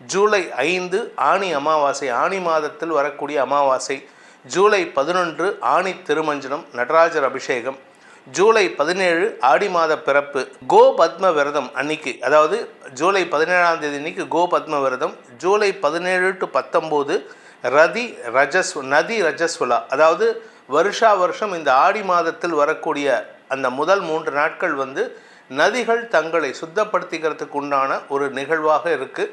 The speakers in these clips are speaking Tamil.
ஜூலை ஐந்து ஆணி அமாவாசை. ஆணி மாதத்தில் வரக்கூடிய அமாவாசை. ஜூலை பதினொன்று ஆணி திருமஞ்சனம் நடராஜர் அபிஷேகம். ஜூலை பதினேழு ஆடி மாத பிறப்பு. கோ பத்ம விரதம் அன்னைக்கு அதாவது ஜூலை பதினேழாம் தேதி அன்னைக்கு கோ பத்ம விரதம். ஜூலை பதினேழு டு பத்தொம்போது ரதி ரஜஸ் நதி ரஜஸ்வலா. அதாவது வருஷா வருஷம் இந்த ஆடி மாதத்தில் வரக்கூடிய அந்த முதல் மூன்று நாட்கள் வந்து நதிகள் தங்களை சுத்தப்படுத்திக்கிறதுக்கு உண்டான ஒரு நிகழ்வாக இருக்குது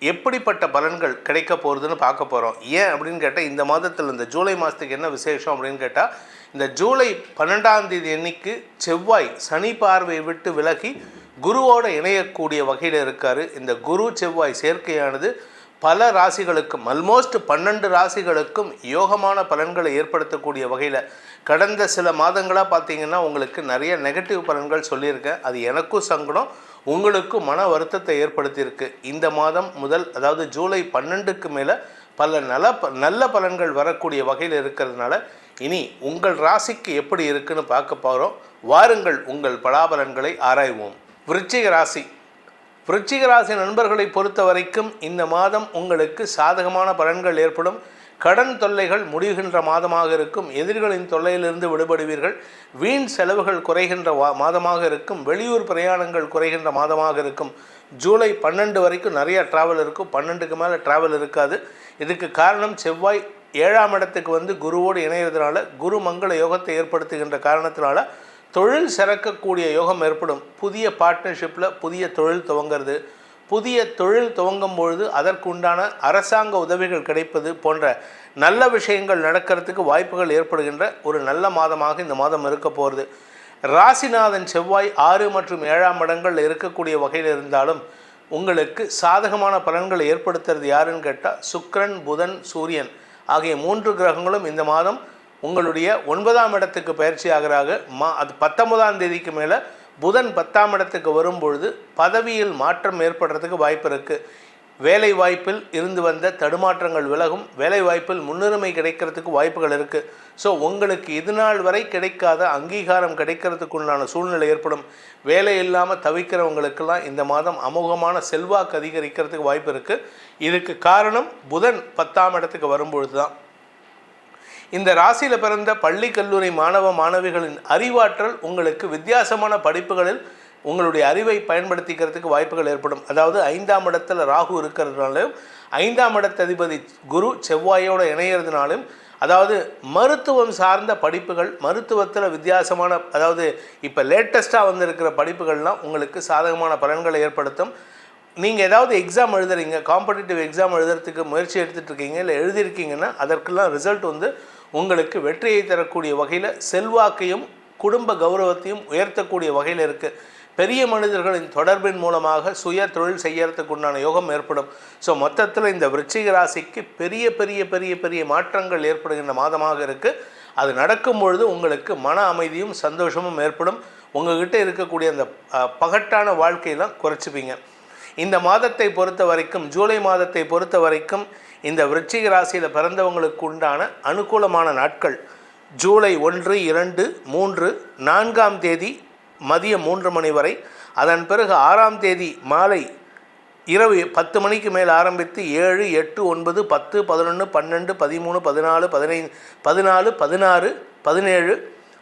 எப்படிப்பட்ட பலன்கள் கிடைக்க போகிறதுன்னு பார்க்க போகிறோம் ஏன் அப்படின்னு கேட்டால் இந்த மாதத்தில் இந்த ஜூலை மாதத்துக்கு என்ன விசேஷம் அப்படின்னு கேட்டால் இந்த ஜூலை பன்னெண்டாம் தேதி அன்னைக்கு செவ்வாய் சனி பார்வை விட்டு விலகி குருவோடு இணையக்கூடிய வகையில் இருக்கார். இந்த குரு செவ்வாய் சேர்க்கையானது பல ராசிகளுக்கும் அல்மோஸ்ட் பன்னெண்டு ராசிகளுக்கும் யோகமான பலன்களை ஏற்படுத்தக்கூடிய வகையில் கடந்த சில மாதங்களாக பார்த்தீங்கன்னா உங்களுக்கு நிறைய நெகட்டிவ் பலன்கள் சொல்லியிருக்கேன். அது எனக்கும் சங்கடம் உங்களுக்கும் மன வருத்தத்தை ஏற்படுத்தியிருக்கு. இந்த மாதம் முதல் அதாவது ஜூலை பன்னெண்டுக்கு மேலே பல நல ப- நல்ல பலன்கள் வரக்கூடிய வகையில் இருக்கிறதுனால இனி உங்கள் ராசிக்கு எப்படி இருக்குன்னு பார்க்க போகிறோம் வாருங்கள் உங்கள் பலாபலன்களை ஆராய்வோம். விருச்சிக ராசி விருச்சிக ராசி நண்பர்களை பொறுத்த வரைக்கும் இந்த மாதம் உங்களுக்கு சாதகமான பலன்கள் ஏற்படும். கடன் தொல்லைகள் முடிகின்ற மாதமாக இருக்கும். எதிரிகளின் தொல்லையிலிருந்து விடுபடுவீர்கள். வீண் செலவுகள் குறைகின்ற மாதமாக இருக்கும். வெளியூர் பிரயாணங்கள் குறைகின்ற மாதமாக இருக்கும். ஜூலை பன்னெண்டு வரைக்கும் நிறையா டிராவல் இருக்கும். பன்னெண்டுக்கு மேலே டிராவல் இருக்காது. இதுக்கு காரணம் செவ்வாய் ஏழாம் இடத்துக்கு வந்து குருவோடு இணையறதுனால குரு மங்கள யோகத்தை ஏற்படுத்துகின்ற காரணத்தினால தொழில் சிறக்கக்கூடிய யோகம் ஏற்படும். புதிய பார்ட்னர்ஷிப்பில் புதிய தொழில் துவங்கிறது. புதிய தொழில் துவங்கும் பொழுது அதற்குண்டான அரசாங்க உதவிகள் கிடைப்பது போன்ற நல்ல விஷயங்கள் நடக்கிறதுக்கு வாய்ப்புகள் ஏற்படுகின்ற ஒரு நல்ல மாதமாக இந்த மாதம் இருக்க போகிறது ராசிநாதன் செவ்வாய் ஆறு மற்றும் ஏழாம் இடங்கள் இருக்கக்கூடிய வகையில் இருந்தாலும் உங்களுக்கு சாதகமான பலன்களை ஏற்படுத்துறது யாருன்னு கேட்டால் சுக்ரன் புதன் சூரியன் ஆகிய மூன்று கிரகங்களும் இந்த மாதம் உங்களுடைய ஒன்பதாம் இடத்துக்கு பயிற்சி ஆகிறாக மா அது பத்தொன்பதாம் தேதிக்கு மேலே புதன் பத்தாம் இடத்துக்கு வரும்பொழுது பதவியில் மாற்றம் ஏற்படுறதுக்கு வாய்ப்பு இருக்குது வேலை வாய்ப்பில் இருந்து வந்த தடுமாற்றங்கள் விலகும். வேலை வாய்ப்பில் முன்னுரிமை கிடைக்கிறதுக்கு வாய்ப்புகள் இருக்குது ஸோ உங்களுக்கு இது நாள் வரை கிடைக்காத அங்கீகாரம் கிடைக்கிறதுக்குண்டான சூழ்நிலை ஏற்படும். வேலை இல்லாமல் தவிக்கிறவங்களுக்கெல்லாம் இந்த மாதம் அமோகமான செல்வாக்கு அதிகரிக்கிறதுக்கு வாய்ப்பு இருக்குது இதுக்கு காரணம் புதன் பத்தாம் இடத்துக்கு வரும்பொழுது தான் இந்த ராசியில் பிறந்த பள்ளி கல்லூரி மாணவ மாணவிகளின் அறிவாற்றல் உங்களுக்கு வித்தியாசமான படிப்புகளில் உங்களுடைய அறிவை பயன்படுத்திக்கிறதுக்கு வாய்ப்புகள் ஏற்படும். அதாவது ஐந்தாம் இடத்துல ராகு இருக்கிறதுனாலும் ஐந்தாம் இடத்ததிபதி குரு செவ்வாயோடு இணையிறதுனாலும் அதாவது மருத்துவம் சார்ந்த படிப்புகள் மருத்துவத்தில் வித்தியாசமான அதாவது இப்போ லேட்டஸ்ட்டாக வந்திருக்கிற படிப்புகள்லாம் உங்களுக்கு சாதகமான பலன்களை ஏற்படுத்தும். நீங்கள் ஏதாவது எக்ஸாம் எழுதுறீங்க காம்படிட்டிவ் எக்ஸாம் எழுதுறதுக்கு முயற்சி எடுத்துகிட்ருக்கீங்க இல்லை எழுதியிருக்கீங்கன்னா அதற்கெல்லாம் ரிசல்ட் வந்து உங்களுக்கு வெற்றியை தரக்கூடிய வகையில் செல்வாக்கையும் குடும்ப கௌரவத்தையும் உயர்த்தக்கூடிய வகையில் இருக்குது பெரிய மனிதர்களின் தொடர்பின் மூலமாக சுய தொழில் செய்யறதுக்கு உண்டான யோகம் ஏற்படும். ஸோ மொத்தத்தில் இந்த விருச்சிக ராசிக்கு பெரிய பெரிய பெரிய பெரிய மாற்றங்கள் ஏற்படுகின்ற மாதமாக இருக்குது அது நடக்கும் பொழுது உங்களுக்கு மன அமைதியும் சந்தோஷமும் ஏற்படும். உங்ககிட்ட இருக்கக்கூடிய அந்த பகட்டான வாழ்க்கையெல்லாம் குறைச்சிப்பீங்க. இந்த மாதத்தை பொறுத்த வரைக்கும் ஜூலை மாதத்தை பொறுத்த வரைக்கும் இந்த விருச்சிக ராசியில் பிறந்தவங்களுக்கு உண்டான அனுகூலமான நாட்கள் ஜூலை ஒன்று இரண்டு மூன்று நான்காம் தேதி மதியம் மூன்று மணி வரை. அதன் பிறகு ஆறாம் தேதி மாலை இரவு பத்து மணிக்கு மேல் ஆரம்பித்து ஏழு எட்டு ஒன்பது பத்து பதினொன்று பன்னெண்டு பதிமூணு பதினாலு பதினைந்து பதினாலு பதினாறு பதினேழு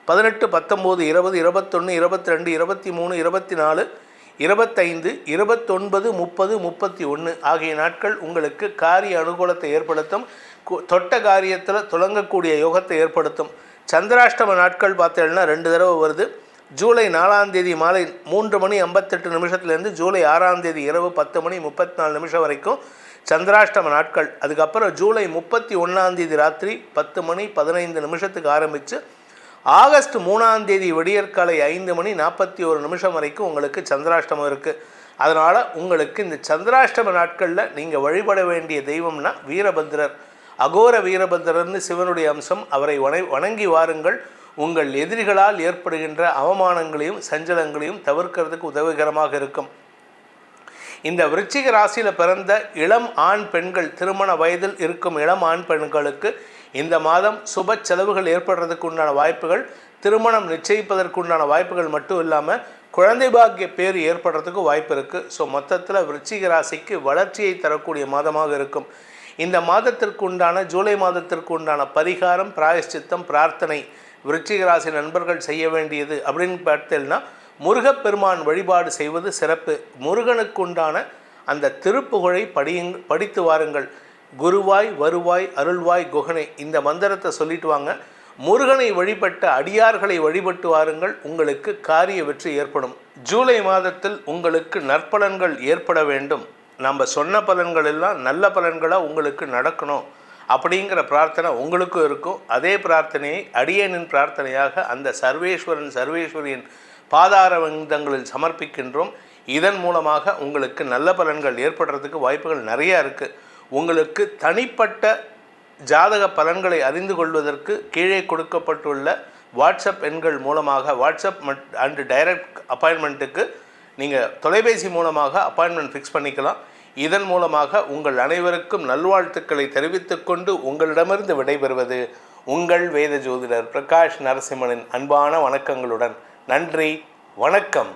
பதினெட்டு பத்தொம்போது இருபது இருபத்தொன்று இருபத்தி ரெண்டு இருபத்தி மூணு இருபத்தி நாலு இருபத்தைந்து இருபத்தொன்பது முப்பது முப்பத்தி ஒன்று ஆகிய நாட்கள் உங்களுக்கு காரிய அனுகூலத்தை ஏற்படுத்தும். கு- தொட்ட காரியத்தில் துளங்கக்கூடிய யோகத்தை ஏற்படுத்தும். சந்திராஷ்டம நாட்கள் பார்த்தீங்கன்னா ரெண்டு தடவை வருது. ஜூலை நாலாம் தேதி மாலை மூன்று மணி ஐம்பத்தெட்டு நிமிஷத்துலேருந்து ஜூலை ஆறாம் தேதி இரவு பத்து மணி முப்பத்தி நாலு நிமிஷம் வரைக்கும் சந்திராஷ்டம நாட்கள். அதுக்கப்புறம் ஜூலை முப்பத்தி ஒன்றாம் தேதி ராத்திரி பத்து மணி பதினைந்து நிமிஷத்துக்கு ஆரம்பித்து ஆகஸ்ட் மூணாம் தேதி விடியற்காலை ஐந்து மணி நாற்பத்தி ஒரு நிமிஷம் வரைக்கும் உங்களுக்கு சந்திராஷ்டமம் இருக்குது அதனால் உங்களுக்கு இந்த சந்திராஷ்டம நாட்களில் நீங்கள் வழிபட வேண்டிய தெய்வம்னா வீரபத்திரர் அகோர வீரபத்திரர்னு சிவனுடைய அம்சம் அவரை வணை வணங்கி வாருங்கள். உங்கள் எதிரிகளால் ஏற்படுகின்ற அவமானங்களையும் சஞ்சலங்களையும் தவிர்க்கிறதுக்கு உதவிகரமாக இருக்கும். இந்த விருச்சிக ராசியில் பிறந்த இளம் ஆண் பெண்கள் திருமண வயதில் இருக்கும் இளம் ஆண் பெண்களுக்கு இந்த மாதம் சுப செலவுகள் ஏற்படுறதுக்கு உண்டான வாய்ப்புகள் திருமணம் நிச்சயிப்பதற்கு உண்டான வாய்ப்புகள் மட்டும் இல்லாமல் குழந்தை பாக்கிய பேர் ஏற்படுறதுக்கு வாய்ப்பு இருக்குது ஸோ மொத்தத்தில் விருச்சிக ராசிக்கு வளர்ச்சியை தரக்கூடிய மாதமாக இருக்கும். இந்த மாதத்திற்கு உண்டான ஜூலை மாதத்திற்கு உண்டான பரிகாரம் பிராயஷ்சித்தம் பிரார்த்தனை விருச்சிக ராசி நண்பர்கள் செய்ய வேண்டியது அப்படின்னு பார்த்தீங்கன்னா முருகப்பெருமான் வழிபாடு செய்வது சிறப்பு. முருகனுக்கு உண்டான அந்த திருப்புகழை படியுங் படித்து வாருங்கள். குருவாய் வருவாய் அருள்வாய் குகனை இந்த மந்திரத்தை சொல்லிட்டு வாங்க. முருகனை வழிபட்ட அடியார்களை வழிபட்டு வாருங்கள். உங்களுக்கு காரிய வெற்றி ஏற்படும். ஜூலை மாதத்தில் உங்களுக்கு நற்பலன்கள் ஏற்பட வேண்டும். நம்ம சொன்ன பலன்கள் எல்லாம் நல்ல பலன்களாக உங்களுக்கு நடக்கணும். அப்படிங்கிற பிரார்த்தனை உங்களுக்கும் இருக்கும். அதே பிரார்த்தனையை அடியனின் பிரார்த்தனையாக அந்த சர்வேஸ்வரன் சர்வேஸ்வரியின் பாதார வந்தங்களில் சமர்ப்பிக்கின்றோம். இதன் மூலமாக உங்களுக்கு நல்ல பலன்கள் ஏற்படுறதுக்கு வாய்ப்புகள் நிறையா இருக்குது உங்களுக்கு தனிப்பட்ட ஜாதக பலன்களை அறிந்து கொள்வதற்கு கீழே கொடுக்கப்பட்டுள்ள வாட்ஸ்அப் எண்கள் மூலமாக வாட்ஸ்அப் அண்டு டைரக்ட் அப்பாயின்மெண்ட்டுக்கு நீங்கள் தொலைபேசி மூலமாக அப்பாயின்மெண்ட் ஃபிக்ஸ் பண்ணிக்கலாம். இதன் மூலமாக உங்கள் அனைவருக்கும் நல்வாழ்த்துக்களை தெரிவித்துக்கொண்டு உங்களிடமிருந்து விடைபெறுவது உங்கள் வேத ஜோதிடர் பிரகாஷ் நரசிம்மனின் அன்பான வணக்கங்களுடன் நன்றி வணக்கம்.